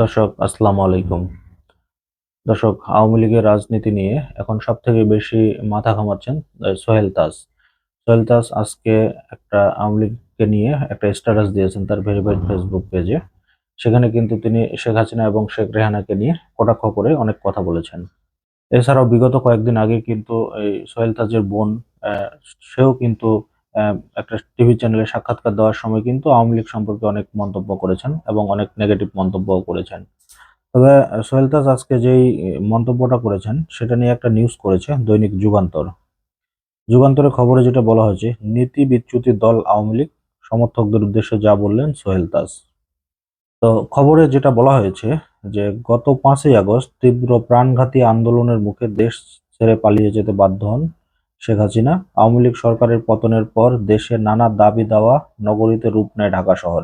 দর্শক, আসসালামু আলাইকুম। দর্শক, আওয়ামী লীগের রাজনীতি নিয়ে এখন সব থেকে বেশি মাথা ঘামাচ্ছেন সোহেল তাজ সোহেল তাজ আজকে একটা আওয়ামী লীগকে নিয়ে একটা স্ট্যাটাস দিয়েছেন তার ভেরিফাইড ফেসবুক পেজে সেখানে কিন্তু তিনি শেখ হাসিনা এবং শেখ রেহানাকে নিয়ে কটাক্ষ করে অনেক কথা বলেছেন। এছাড়াও বিগত কয়েকদিন আগে কিন্তু এই সোহেল তাজের বোন সেও কিন্তু একটা টিভি চ্যানেলে সাক্ষাৎকার দেওয়ার সময় কিন্তু আওয়ামী লীগ সম্পর্কে অনেক মন্তব্য করেছেন এবং অনেক নেগেটিভ মন্তব্যও করেছেন। তবে আহ, সোহেল তাজ আজকে যেই মন্তব্যটা করেছেন সেটা নিয়ে একটা নিউজ করেছে দৈনিক যুগান্তর। যুগান্তরের খবরে যেটা বলা হয়েছে নীতি বিচ্যুতি দল আওয়ামী লীগ সমর্থকদের উদ্দেশ্যে যা বললেন সোহেল তাজ তো খবরে যেটা বলা হয়েছে যে গত পাঁচই আগস্ট তীব্র প্রাণঘাতী আন্দোলনের মুখে দেশ ছেড়ে পালিয়ে যেতে বাধ্য হন শেখ হাসিনা, আওয়ামী লীগ সরকারের পতনের পর দেশে নানা দাবি দাওয়া নগরীতে রূপ নেয় ঢাকা শহর।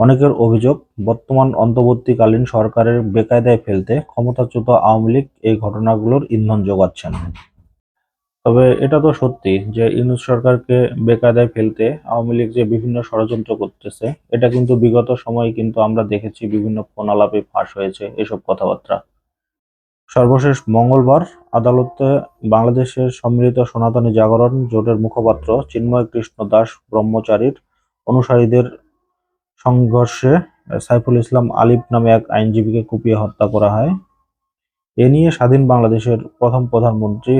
অনেকের অভিযোগ, বর্তমান অন্তর্বর্তীকালীন সরকারের বেকায়দায় ফেলতে ক্ষমতাচ্যুত আওয়ামী লীগ এই ঘটনাগুলোর ইন্ধন যোগাচ্ছেন। তবে এটা তো সত্যি যে ইউনূস সরকারকে বেকায়দায় ফেলতে আওয়ামী লীগ যে বিভিন্ন ষড়যন্ত্র করতেছে, এটা কিন্তু বিগত সময়ে কিন্তু আমরা দেখেছি বিভিন্ন ফোন আলাপে ফাঁস হয়েছে এসব কথাবার্তা। সর্বশেষ মঙ্গলবার আদালতে বাংলাদেশের সম্মিলিত সনাতনী জাগরণ জোটের মুখপাত্র চিন্ময় কৃষ্ণ দাস ব্রহ্মচারীর অনুসারীদের সংঘর্ষে সাইফুল ইসলাম আলিফ নামে এক আইনজীবীকে কুপিয়ে হত্যা করা হয়। এ নিয়ে স্বাধীন বাংলাদেশের প্রথম প্রধানমন্ত্রী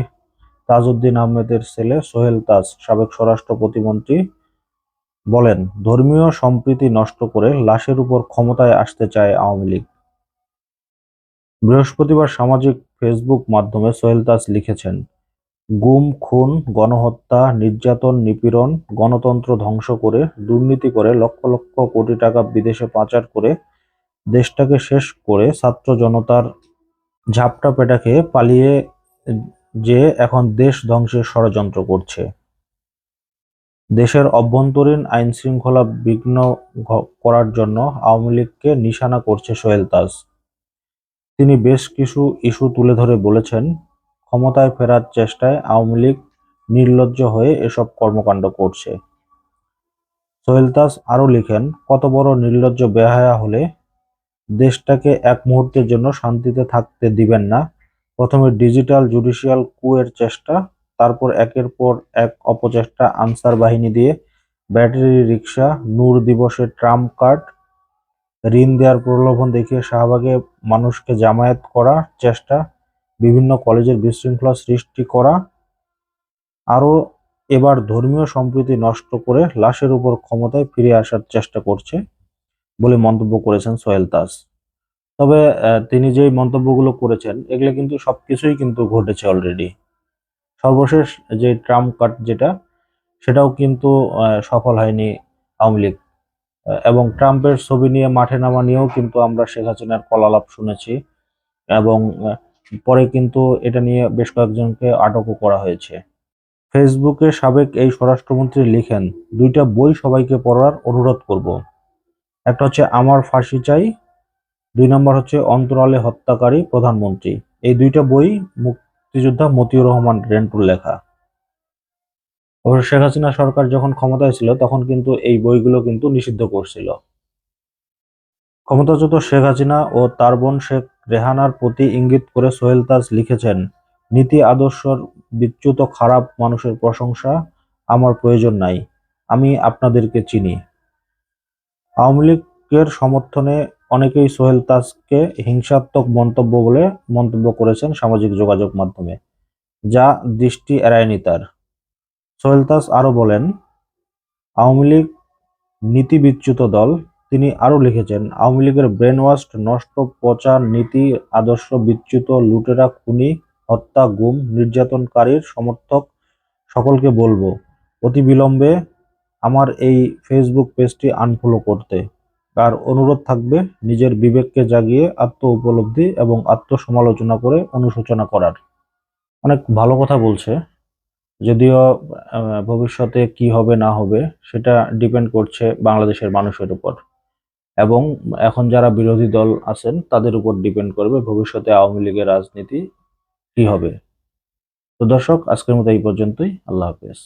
তাজউদ্দিন আহমেদের ছেলে সোহেল তাজ, সাবেক স্বরাষ্ট্র প্রতিমন্ত্রী বলেন, ধর্মীয় সম্প্রীতি নষ্ট করে লাশের উপর ক্ষমতায় আসতে চায় আওয়ামী লীগ। বৃহস্পতিবার সামাজিক ফেসবুক মাধ্যমে সোহেল তাজ লিখেছেন, গুম, খুন, গণহত্যা, নির্যাতন, নিপীড়ন, গণতন্ত্র ধ্বংস করে, দুর্নীতি করে লক্ষ লক্ষ কোটি টাকা বিদেশে পাচার করে দেশটাকে শেষ করে ছাত্র জনতার ঝাপটা পেটা খেয়ে পালিয়ে যে এখন দেশ ধ্বংসের ষড়যন্ত্র করছে। দেশের অভ্যন্তরীণ আইন শৃঙ্খলা বিঘ্ন করার জন্য আওয়ামী লীগকে নিশানা করছে সোহেল তাজ তিনি বেশ কিছু ইস্যু তুলে ধরে বলেছেন, ক্ষমতায় ফেরার চেষ্টায় আওয়ামী লীগ নির্লজ্জ হয়ে এসব কর্মকাণ্ড করছে। সোহেল তাজ আরও লিখেন, কত বড় নির্লজ্জ বেহায়া হলে দেশটাকে এক মুহূর্তের জন্য শান্তিতে থাকতে দিবেন না। প্রথমে ডিজিটাল জুডিশিয়াল কুয়ের চেষ্টা, তারপর একের পর এক অপচেষ্টা আনসার বাহিনী দিয়ে ব্যাটারি রিক্সা নূর দিবসের ট্রাম্প কার্ড ঋণ দেওয়ার প্রলোভন দেখিয়ে শাহবাগে মানুষকে জামায়াত করার চেষ্টা, বিভিন্ন কলেজের বিশৃঙ্খলা সৃষ্টি করা, আরও এবার ধর্মীয় সম্প্রীতি নষ্ট করে লাশের উপর ক্ষমতায় ফিরে আসার চেষ্টা করছে বলে মন্তব্য করেছেন সোহেল দাস। তবে তিনি যেই মন্তব্যগুলো করেছেন, এগুলো কিন্তু সবকিছুই কিন্তু ঘটেছে অলরেডি সর্বশেষ যে ট্রাম্প কার্ড যেটা, সেটাও কিন্তু সফল হয়নি আওয়ামী লীগ। এবং ট্রাম্পের ছবি নিয়ে মাঠে নামা নিয়েও কিন্তু আমরা শেখ হাসিনার কলালাপ শুনেছি এবং পরে কিন্তু এটা নিয়ে বেশ কয়েকজনকে আটকও করা হয়েছে। ফেসবুকে সাবেক এই স্বরাষ্ট্রমন্ত্রী লিখেন, দুইটা বই সবাইকে পড়ার অনুরোধ করব। একটা হচ্ছে, আমার ফাঁসি চাই। দুই নম্বর হচ্ছে অন্তরালে হত্যাকারী প্রধানমন্ত্রী। এই দুইটা বই মুক্তিযোদ্ধা মতিউর রহমান রেন্টুর লেখা। অবশ্য শেখ হাসিনা সরকার যখন ক্ষমতায় ছিল, তখন কিন্তু এই বইগুলো কিন্তু নিষিদ্ধ করছিল। ক্ষমতাচ্যুত শেখ হাসিনা ও তার বোন শেখ রেহানার প্রতি ইঙ্গিত করে সোহেল তাজ লিখেছেন, নীতি আদর্শর বিচ্যুত খারাপ মানুষের প্রশংসা আমার প্রয়োজন নাই, আমি আপনাদেরকে চিনি। আওয়ামী লীগের সমর্থনে অনেকেই সোহেল তাজকে হিংসাত্মক মন্তব্য বলে মন্তব্য করেছেন সামাজিক যোগাযোগ মাধ্যমে, যা দৃষ্টি এড়ায়নি তার। সোহেল তাজ আরও বলেন, আওয়ামী লীগ নীতি বিচ্যুত দল। তিনি আরও লিখেছেন, আওয়ামী লীগের ব্রেন ওয়াস্ট নষ্ট, পচা নীতি, আদর্শ বিচ্যুত লুটেরা, খুনি, হত্যা, গুম, নির্যাতনকারীর সমর্থক, সকলকে বলব, অতি বিলম্বে আমার এই ফেসবুক পেজটি আনফলো করতে। আর অনুরোধ থাকবে নিজের বিবেককে জাগিয়ে আত্ম উপলব্ধি এবং আত্মসমালোচনা করে অনুশোচনা করার। অনেক ভালো কথা বলছে। যদিও ভবিষ্যতে কি হবে না হবে সেটা ডিপেন্ড করছে বাংলাদেশের মানুষের উপর। এবং এখন যারা বিরোধী দল আছেন, তাদের উপর ডিপেন্ড করবে ভবিষ্যতে আওয়ামী লীগের রাজনীতি কি হবে। তো দর্শক, আজকের মতো এই পর্যন্তই। আল্লাহ হাফেজ।